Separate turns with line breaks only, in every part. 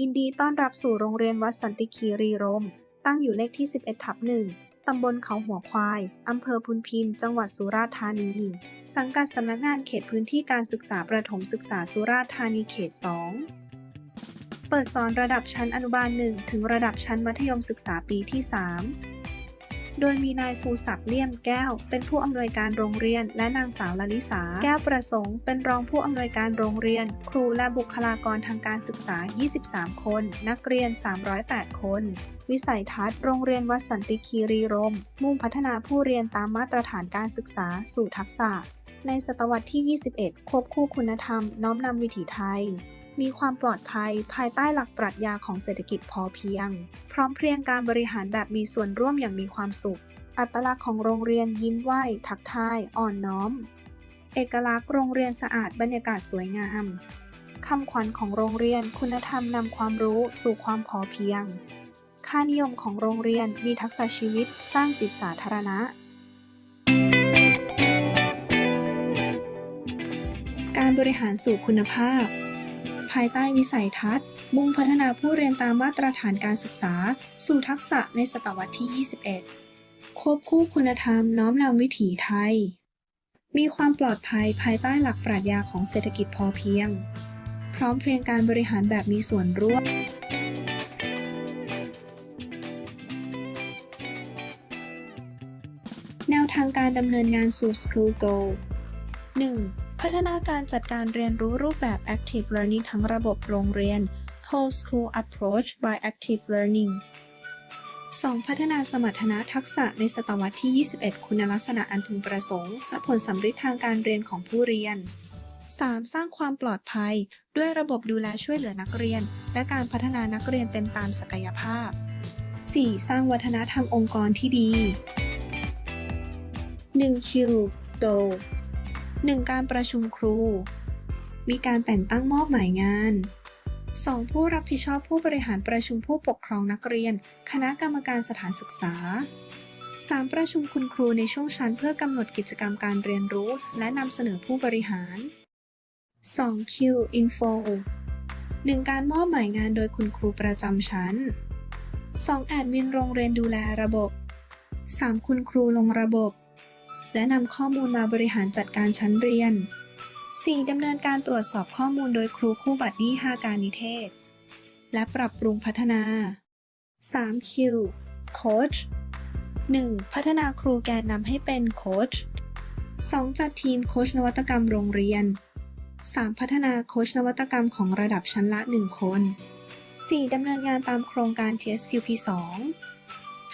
ยินดีต้อนรับสู่โรงเรียนวัดสันติคีรีรม ตั้งอยู่เลขที่ 11 ทับหนึ่งตำบลเขาหัวควาย อำเภอพุนพิน จังหวัดสุราษฎร์ธานี สังกัดสำนักงานเขตพื้นที่การศึกษาประถมศึกษาสุราษฎร์ธานีเขต 2 เปิดสอนระดับชั้นอนุบาล 1 ถึงระดับชั้นมัธยมศึกษาปีที่ 3 โดยมีนายฟูศักดิ์เลี่ยมแก้ว เป็นผู้อำนวยการโรงเรียน และนางสาวลลิสา แก้วประสงค์เป็นรองผู้อำนวยการโรงเรียน ครูและบุคลากรทางการศึกษา 23 คน นักเรียน 308 คน วิสัยทัศน์โรงเรียนวัดสันติคีรีรม มุ่งพัฒนาผู้เรียนตามมาตรฐานการศึกษาสู่ทักษะในศตวรรษที่ 21 ควบคู่คุณธรรม น้อมนำวิถีไทย มีความปลอดภัยภายใต้หลักปรัชญาของเศรษฐกิจพอเพียง พร้อมเพรียงการบริหารแบบมีส่วนร่วมอย่างมีความสุข อัตลักษณ์ของโรงเรียนยิ้มไหวทักทาย อ่อนน้อม เอกลักษณ์โรงเรียนสะอาดบรรยากาศสวยงามคำขวัญของโรงเรียนคุณธรรมนำความรู้สู่ความพอเพียง ค่านิยมของโรงเรียนมีทักษะชีวิตสร้างจิตสาธารณะ การบริหารสู่คุณภาพ ภายใต้วิสัยทัศน์ มุ่งพัฒนาผู้เรียนตามมาตรฐานการศึกษา สู่ทักษะในศตวรรษที่ 21 ควบคู่คุณธรรมน้อมนำวิถีไทย มีความปลอดภัยภายใต้หลักปรัชญาของเศรษฐกิจพอเพียง พร้อมเพรียงการบริหารแบบมีส่วนร่วมแนวทางการดำเนินงานสู่ School Goal 1. พัฒนาการจัดการเรียนรู้รูปแบบ Active Learning ทั้งระบบโรงเรียน Whole School Approach by Active Learning 2. พัฒนาสมรรถนะทักษะในศตวรรษที่ 21 คุณลักษณะอันพึงประสงค์และผลสำฤทธิ์ทางการเรียนของผู้เรียน 3. สร้างความปลอดภัย ด้วยระบบดูแลช่วยเหลือนักเรียน และการพัฒนานักเรียนเต็มตามศักยภาพ 4. สร้างวัฒนธรรมองค์กรที่ดี 1. Q Go 1. การประชุมครู มีการแต่งตั้งมอบหมายงาน 2. ผู้รับผิดชอบผู้บริหารประชุมผู้ปกครองนักเรียน คณะกรรมการสถานศึกษา 3. ประชุมคุณครูในช่วงชั้นเพื่อกำหนดกิจกรรมการเรียนรู้ และนำเสนอผู้บริหาร 2. Q Info 1. การมอบหมายงานโดยคุณครูประจำชั้น 2. แอดมินโรงเรียนดูแลระบบ 3. คุณครูลงระบบ และนำข้อมูลมาบริหารจัดการชั้นเรียน 4. ดำเนินการตรวจสอบข้อมูลโดยครูคู่บัดดี้5การนิเทศ และปรับปรุงพัฒนา 3Q Coach 1. พัฒนาครูแกนนำให้เป็นโค้ช 2. จัดทีมโค้ชนวัตกรรมโรงเรียน 3. พัฒนาโค้ชนวัตกรรมของระดับชั้นละ 1 คน 4. ดำเนินงานตามโครงการ TSQP 2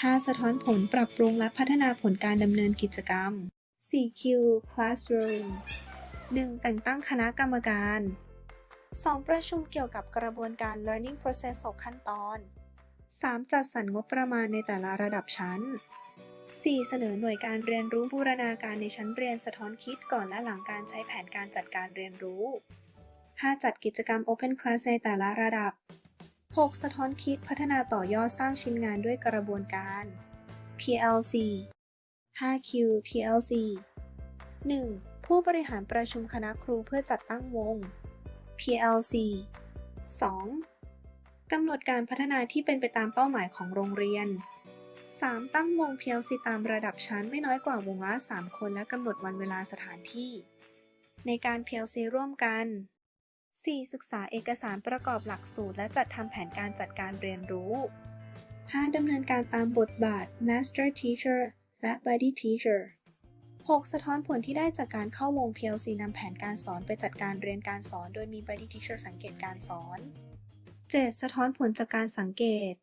5. สะท้อนผลปรับปรุงและพัฒนาผลการดำเนินกิจกรรม 4Q Classroom 1. แต่งตั้งคณะกรรมการ 2. ประชุมเกี่ยวกับกระบวนการ Learning Process 6 ขั้นตอน 3. จัดสรรงบประมาณในแต่ละระดับชั้น 4. เสนอหน่วยการเรียนรู้บูรณาการในชั้นเรียนสะท้อนคิดก่อนและหลังการใช้แผนการจัดการเรียนรู้ 5. จัดกิจกรรม Open Class ในแต่ละระดับ 6. สะท้อนคิดพัฒนาต่อยอดสร้างชิ้นงานด้วยกระบวนการ PLC 5Q PLC 1. ผู้บริหารประชุมคณะครูเพื่อจัดตั้งวง PLC 2. กำหนดการพัฒนาที่เป็นไปตามเป้าหมายของโรงเรียน 3. ตั้งวง PLC ตามระดับชั้นไม่น้อยกว่าวงละ 3 คนและกำหนดวันเวลาสถานที่ ในการ PLC ร่วมกัน 4. ศึกษาเอกสารประกอบหลักสูตร และจัดทำแผนการจัดการเรียนรู้ 5. ดำเนินการตามบทบาท Master Teacher และ Buddy Teacher 6. สะท้อนผลที่ได้จากการเข้าวง PLC นำแผนการสอนไปจัดการเรียนการสอน โดยมี Buddy Teacher สังเกตการสอน 7. สะท้อนผลจากการสังเกต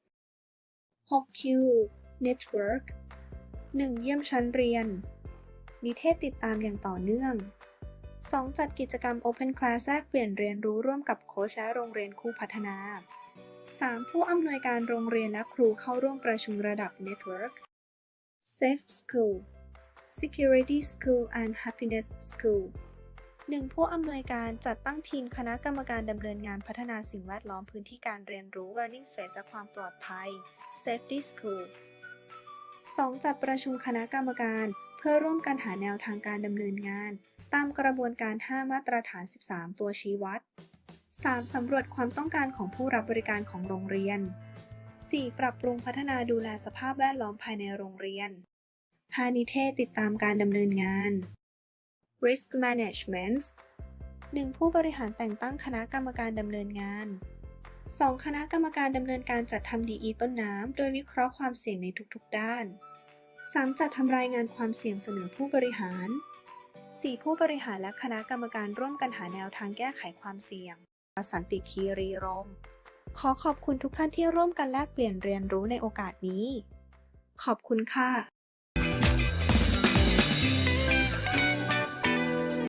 6Q Network 1. เยี่ยมชั้นเรียน นิเทศติดตามอย่างต่อเนื่อง 2. จัดกิจกรรม Open Class แลกเปลี่ยนเรียนรู้ร่วมกับโค้ชและโรงเรียนคู่พัฒนา 3. ผู้อำนวยการโรงเรียนและครูเข้าร่วมประชุมระดับ Network Safe School Security School and Happiness School 1. ผู้อำนวยการจัดตั้งทีมคณะกรรมการดำเนินงานพัฒนาสิ่งแวดล้อมพื้นที่การเรียนรู้ Learning Space และความปลอดภัย Safety School 2. จัดประชุมคณะกรรมการ เพื่อร่วมกันหาแนวทางการดำเนินงาน ตามกระบวนการ 5 มาตรฐาน 13 ตัวชี้วัด 3. สำรวจความต้องการของผู้รับบริการของโรงเรียน 4. ปรับปรุงพัฒนาดูแลสภาพแวดล้อมภายในโรงเรียน 5. นิเทศติดตามการดำเนินงาน Risk Management 1. ผู้บริหารแต่งตั้งคณะกรรมการดำเนินงาน 2. คณะกรรมการดำเนินการจัดทำดีอีต้นน้ำ โดยวิเคราะห์ความเสี่ยงในทุกๆด้าน 3. จัดทำรายงานความเสี่ยงเสนอผู้บริหาร 4. ผู้บริหารและคณะกรรมการร่วมกันหาแนวทางแก้ไขความเสี่ยง สันติคีรีรม ขอขอบคุณทุกท่านที่ร่วมกันแลกเปลี่ยนเรียนรู้ในโอกาสนี้ ขอบคุณค่ะ